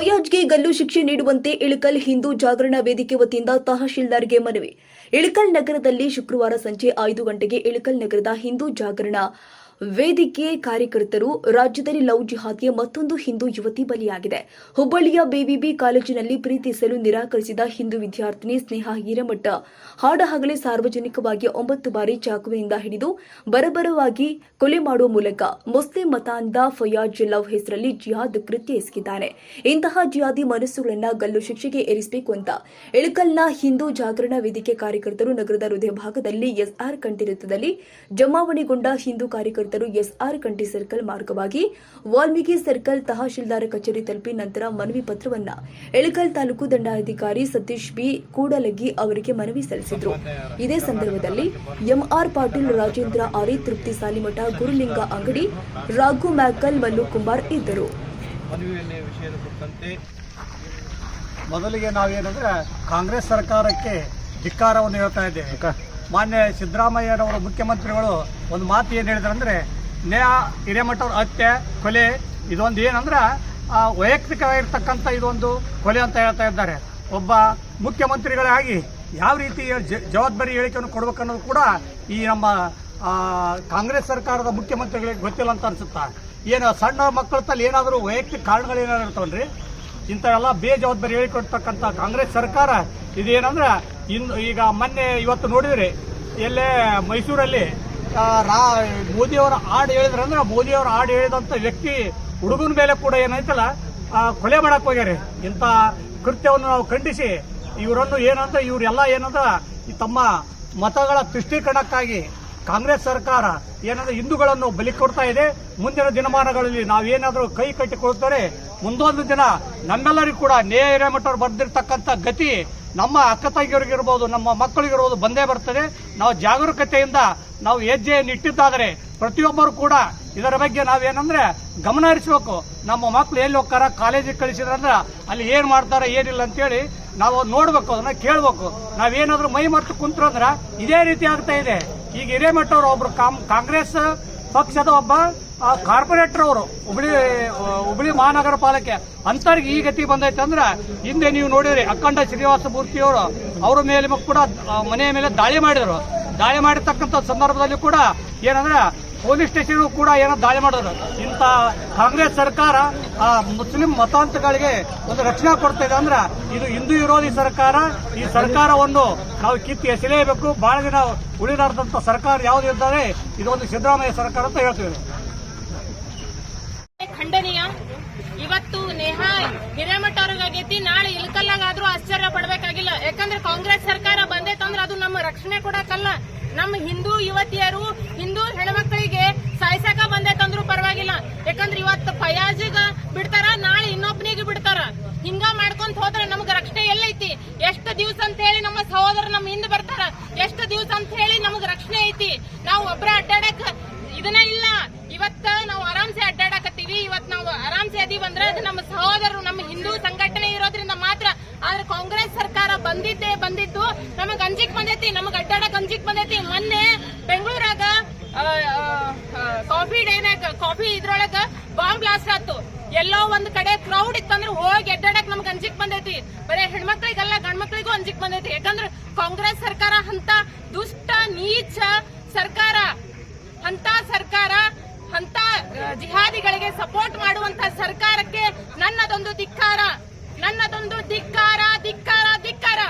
ಫಯಾಜ್ಗೆ ಗಲ್ಲು ಶಿಕ್ಷೆ ನೀಡುವಂತೆ ಇಳಕಲ್ ಹಿಂದೂ ಜಾಗರಣ ವೇದಿಕೆ ವತಿಯಿಂದ ತಹಶೀಲ್ದಾರ್ಗೆ ಮನವಿ. ಇಳಕಲ್ ನಗರದಲ್ಲಿ ಶುಕ್ರವಾರ ಸಂಜೆ ಐದು ಗಂಟೆಗೆ ಇಳಕಲ್ ನಗರದ ಹಿಂದೂ ಜಾಗರಣ ವೇದಿಕೆ ಕಾರ್ಯಕರ್ತರು ರಾಜ್ಯದಲ್ಲಿ ಲವ್ ಜಿಹಾದ್ಗೆ ಮತ್ತೊಂದು ಹಿಂದೂ ಯುವತಿ ಬಲಿಯಾಗಿದೆ. ಹುಬ್ಬಳ್ಳಿಯ ಬಿಬಿಬಿ ಕಾಲೇಜಿನಲ್ಲಿ ಪ್ರೀತಿಸಲು ನಿರಾಕರಿಸಿದ ಹಿಂದೂ ವಿದ್ಯಾರ್ಥಿನಿ ಸ್ನೇಹ ಹಿರೇಮಠ. ಹಾಡಹಗಲೇ ಸಾರ್ವಜನಿಕವಾಗಿ ಒಂಬತ್ತು ಬಾರಿ ಚಾಕುವಿನಿಂದ ಹಿಡಿದು ಬರಬರವಾಗಿ ಕೊಲೆ ಮಾಡುವ ಮೂಲಕ ಮುಸ್ಲಿಂ ಮತಾಂಧ ಫಯಾಜ್ ಲವ್ ಹೆಸರಲ್ಲಿ ಜಿಹಾದ್ ಕೃತ್ಯ ಎಸಗಿದ್ದಾನೆ. ಇಂತಹ ಜಿಹಾದಿ ಮನಸ್ಸುಗಳನ್ನ ಗಲ್ಲು ಶಿಕ್ಷೆಗೆ ಏರಿಸಬೇಕು ಅಂತ ಇಳಕಲ್ನ ಹಿಂದೂ ಜಾಗರಣ ವೇದಿಕೆ ಕಾರ್ಯಕರ್ತರು ನಗರದ ಹೃದಯ ಭಾಗದಲ್ಲಿ ಎಸ್ಆರ್ ಕಂಠೀರತದಲ್ಲಿ ಜಮಾವಣೆಗೊಂಡ ಹಿಂದೂ ಕಾರ್ಯಕರ್ತರು ಎಸ್ಆರ್ ಕಂಠಿ ಸರ್ಕಲ್ ಮಾರ್ಗವಾಗಿ ವಾಲ್ಮೀಕಿ ಸರ್ಕಲ್ ತಹಶೀಲ್ದಾರ್ ಕಚೇರಿ ತಲುಪಿ ನಂತರ ಮನವಿ ಪತ್ರವನ್ನ ಎಳಕಲ್ ತಾಲೂಕು ದಂಡಾಧಿಕಾರಿ ಸತೀಶ್ ಬಿ ಕೂಡಲಗಿ ಅವರಿಗೆ ಮನವಿ ಸಲ್ಲಿಸಿದರು. ಇದೇ ಸಂದರ್ಭದಲ್ಲಿ ಎಂಆರ್ ಪಾಟೀಲ್, ರಾಜೇಂದ್ರ ಆರಿ, ತೃಪ್ತಿ ಸಾಲಿಮಠ, ಗುರುಲಿಂಗ ಅಂಗಡಿ, ರಾಘು ಮ್ಯಾಕಲ್, ಮಲ್ಲು ಕುಮಾರ್ ಇದ್ದರು. ಮೊದಲಿಗೆ ನಾವೇನಂದ್ರೆ ಕಾಂಗ್ರೆಸ್ ಸರ್ಕಾರಕ್ಕೆ ಧಿಕ್ಕಾರವನ್ನು ಹೇಳ್ತಾ ಇದ್ದೇವೆ. ಮಾನ್ಯ ಸಿದ್ದರಾಮಯ್ಯನವರು ಮುಖ್ಯಮಂತ್ರಿಗಳು ಒಂದು ಮಾತು ಏನು ಹೇಳಿದ್ರು ಅಂದ್ರೆ ನೇಹ ಹಿರೇಮಠ ಅವ್ರ ಹತ್ಯೆ, ಕೊಲೆ, ಇದೊಂದು ಏನಂದ್ರೆ ವೈಯಕ್ತಿಕವಾಗಿರ್ತಕ್ಕಂಥ ಇದೊಂದು ಕೊಲೆ ಅಂತ ಹೇಳ್ತಾ ಇದ್ದಾರೆ. ಒಬ್ಬ ಮುಖ್ಯಮಂತ್ರಿಗಳಾಗಿ ಯಾವ ರೀತಿ ಜವಾಬ್ದಾರಿ ಹೇಳಿಕೆಯನ್ನು ಕೊಡ್ಬೇಕನ್ನೋದು ಕೂಡ ಈ ನಮ್ಮ ಕಾಂಗ್ರೆಸ್ ಸರ್ಕಾರದ ಮುಖ್ಯಮಂತ್ರಿಗಳಿಗೆ ಗೊತ್ತಿಲ್ಲ ಅಂತ ಅನ್ಸುತ್ತಾ? ಏನು ಸಣ್ಣ ಮಕ್ಕಳ ತಲ್ಲಿ ಏನಾದರೂ ವೈಯಕ್ತಿಕ ಕಾರಣಗಳು ಏನಾದ್ರು ಇರ್ತಾವಲ್ರಿ ಇಂಥವೆಲ್ಲ ಬೇಜವಾಬ್ದಾರಿ ಹೇಳಿಕೊಡ್ತಕ್ಕಂಥ ಕಾಂಗ್ರೆಸ್ ಸರ್ಕಾರ ಇದೇನಂದ್ರೆ ಇನ್ನು ಈಗ ಮೊನ್ನೆ ಇವತ್ತು ನೋಡಿದ್ರಿ, ಎಲ್ಲೇ ಮೈಸೂರಲ್ಲಿ ರಾ ಮೋದಿಯವರ ಹಾಡು ಹೇಳಿದ್ರಂದ್ರೆ ಮೋದಿಯವರ ಹಾಡು ಹೇಳಿದಂಥ ವ್ಯಕ್ತಿ ಹುಡುಗನ ಮೇಲೆ ಕೂಡ ಏನಾಯ್ತಲ್ಲ ಕೊಲೆ ಮಾಡಕ್ ಹೋಗ್ಯಾರೆ. ಇಂಥ ಕೃತ್ಯವನ್ನು ನಾವು ಖಂಡಿಸಿ, ಇವರನ್ನು ಏನಂತ, ಇವರೆಲ್ಲ ಏನಂತ ತಮ್ಮ ಮತಗಳ ತುಷ್ಟೀಕರಣಕ್ಕಾಗಿ ಕಾಂಗ್ರೆಸ್ ಸರ್ಕಾರ ಏನಂದ್ರೆ ಹಿಂದೂಗಳನ್ನು ಬಲಿ ಕೊಡ್ತಾ ಇದೆ. ಮುಂದಿನ ದಿನಮಾನಗಳಲ್ಲಿ ನಾವೇನಾದರೂ ಕೈ ಕಟ್ಟಿಕೊಳ್ತಾರೆ ಮುಂದೊಂದು ದಿನ ನಮ್ಮೆಲ್ಲರಿಗೂ ಕೂಡ ನೇರ ಮಟ್ಟವ್ರು ಬರೆದಿರ್ತಕ್ಕಂಥ ಗತಿ ನಮ್ಮ ಅಕ್ಕ ತಂಗಿಯರಿಗಿರ್ಬೋದು ನಮ್ಮ ಮಕ್ಕಳಿಗಿರ್ಬೋದು ಬಂದೇ ಬರ್ತದೆ. ನಾವು ಜಾಗರೂಕತೆಯಿಂದ ನಾವು ಹೆಜ್ಜೆಯನ್ನು ಇಟ್ಟಿದ್ದಾದರೆ ಪ್ರತಿಯೊಬ್ಬರು ಕೂಡ ಇದರ ಬಗ್ಗೆ ನಾವೇನಂದ್ರೆ ಗಮನ ಹರಿಸಬೇಕು. ನಮ್ಮ ಮಕ್ಕಳು ಎಲ್ಲಿ ಹೋಗ್ತಾರ, ಕಾಲೇಜಿಗೆ ಕಳಿಸಿದ್ರಂದ್ರೆ ಅಲ್ಲಿ ಏನು ಮಾಡ್ತಾರೆ, ಏನಿಲ್ಲ ಅಂತೇಳಿ ನಾವು ನೋಡ್ಬೇಕು, ಅದನ್ನ ಕೇಳ್ಬೇಕು. ನಾವೇನಾದ್ರೂ ಮೈ ಮರೆತು ಕುಂತ್ರಂದ್ರ ಇದೇ ರೀತಿ ಆಗ್ತಾ ಇದೆ. ಈಗ ಹಿರೇಮಠವ್ರು ಒಬ್ರು ಕಾಂಗ್ರೆಸ್ ಪಕ್ಷದ ಒಬ್ಬ ಕಾರ್ಪೊರೇಟರ್ ಅವರು ಹುಬ್ಳಿ ಆ, ಹುಬ್ಳಿ ಮಹಾನಗರ ಪಾಲಿಕೆ ಅಂತರ್ಗೆ ಈ ಗತಿ ಬಂದೈತೆ ಅಂದ್ರೆ ಹಿಂದೆ ನೀವು ನೋಡಿದ್ರಿ ಅಖಂಡ ಶ್ರೀನಿವಾಸ ಮೂರ್ತಿಯವರು ಅವರ ಮೇಲೆ ಕೂಡ ಮನೆಯ ಮೇಲೆ ದಾಳಿ ಮಾಡಿದ್ರು. ದಾಳಿ ಮಾಡಿರ್ತಕ್ಕಂಥ ಸಂದರ್ಭದಲ್ಲಿ ಕೂಡ ಏನಂದ್ರೆ ಪೊಲೀಸ್ ಸ್ಟೇಷನ್ ಕೂಡ ಏನೋ ದಾಳಿ ಮಾಡಿದ್ರು. ಇಂಥ ಕಾಂಗ್ರೆಸ್ ಸರ್ಕಾರ ಆ ಮುಸ್ಲಿಂ ಮತಾಂತಗಳಿಗೆ ಒಂದು ರಕ್ಷಣೆ ಕೊಡ್ತಾ ಇದೆ ಅಂದ್ರೆ ಇದು ಹಿಂದೂ ವಿರೋಧಿ ಸರ್ಕಾರ ಈ ಸರ್ಕಾರವನ್ನು ನಾವು ಕಿತ್ತು ಎಸಲೇಬೇಕು ಬಹಳ ದಿನ ಉಳಿದಾರ್ದಂತ ಸರ್ಕಾರ ಯಾವ್ದು ಇದ್ದಾರೆ ಇದೊಂದು ಸಿದ್ದರಾಮಯ್ಯ ಸರ್ಕಾರ ಅಂತ ಹೇಳ್ತೀವಿ. ಇವತ್ತು ನೇಹಾ ಹಿರೇಮಠ ಅವ್ರಿಗಾಗೈತಿ ನಾಳೆ ಇಲ್ಕಲ್ಲಾಗಾದ್ರೂ ಆಶ್ಚರ್ಯ ಪಡ್ಬೇಕಾಗಿಲ್ಲ. ಯಾಕಂದ್ರೆ ಕಾಂಗ್ರೆಸ್ ಸರ್ಕಾರ ಬಂದೈತಂದ್ರೆ ಅದು ನಮ್ಮ ರಕ್ಷಣೆ ಕೊಡಕಲ್ಲ ನಮ್ಮ ಹಿಂದೂ ಯುವತಿಯರು, ಹಿಂದೂ ಹೆಣ್ಮಕ್ಳಿಗೆ ಸಾಯ್ಸಕ ಬಂದೈತಂದ್ರೂ ಪರವಾಗಿಲ್ಲ. ಯಾಕಂದ್ರೆ ಇವತ್ತು ಫಯಾಜಿಗ ಬಿಡ್ತಾರ, ನಾಳೆ ಇನ್ನೊಬ್ನಿಗೆ ಬಿಡ್ತಾರ. ಹಿಂಗ ಮಾಡ್ಕೊಂತ ಹೋದ್ರೆ ನಮ್ಗೆ ರಕ್ಷಣೆ ಎಲ್ಲೈತಿ. ಎಷ್ಟು ದಿವ್ಸ ಅಂತ ಹೇಳಿ ನಮ್ಮ ಸಹೋದರ ನಮ್ಮ ಹಿಂದೆ ಬರ್ತಾರ. ಎಷ್ಟು ದಿವ್ಸ ಅಂತ ಹೇಳಿ ನಮ್ಗೆ ರಕ್ಷಣೆ ಐತಿ. ನಾವು ಒಬ್ರ ಅಡ್ಡಾಡಕ್ ಇದನ್ನ ಇಲ್ಲ. ಇವತ್ತ ನಾವು ಅದೀವಿ ಅಂದ್ರೆ ಅದು ನಮ್ಮ ಸಹೋದರರು, ನಮ್ಮ ಹಿಂದೂ ಸಂಘಟನೆ ಇರೋದ್ರಿಂದ ಮಾತ್ರ. ಆದ್ರೆ ಕಾಂಗ್ರೆಸ್ ಸರ್ಕಾರ ಬಂದಿದ್ದೇ ಬಂದಿದ್ದು. ನಮಗ್ ಅಂಜಿಕ್ ಬಂದೈತಿ, ನಮಗ್ ಅಡ್ಡಾಡಕ್ ಅಂಜಿಕ್ ಬಂದೈತಿ. ಮೊನ್ನೆ ಬೆಂಗಳೂರಾಗ ಕಾಫಿ ಡೇನಾಗ ಕಾಫಿ ಇದ್ರೊಳಗ ಬಾಂಬ್ ಬ್ಲಾಸ್ಟ್ ಆತು ಎಲ್ಲೋ ಒಂದ್ ಕಡೆ ಕ್ರೌಡ್ ಇತ್ತಂದ್ರೆ ಹೋಗಿ ಅಡ್ಡಾಡಕ್ ನಮ್ಗೆ ಅಂಜಿಕ್ ಬಂದೈತಿ. ಬರೀ ಹೆಣ್ಮಕ್ಳಿಗಲ್ಲ, ಗಂಡ್ಮಕ್ಳಿಗೂ ಅಂಜಿಕ್ ಬಂದೈತಿ. ಯಾಕಂದ್ರೆ ಕಾಂಗ್ರೆಸ್ ಸರ್ಕಾರ ಅಂತ ದುಷ್ಟ, ನೀಚ ಸರ್ಕಾರ, ಅಂತ ಸರ್ಕಾರ ಜಿಹಾದಿಗಳಿಗೆ ಸಪೋರ್ಟ್ ಮಾಡುವಂತ ಸರ್ಕಾರಕ್ಕೆ ನನ್ನದೊಂದು ಧಿಕ್ಕಾರ ನನ್ನದೊಂದು ಧಿಕ್ಕಾರ ಧಿಕ್ಕಾರ ಧಿಕ್ಕಾರ.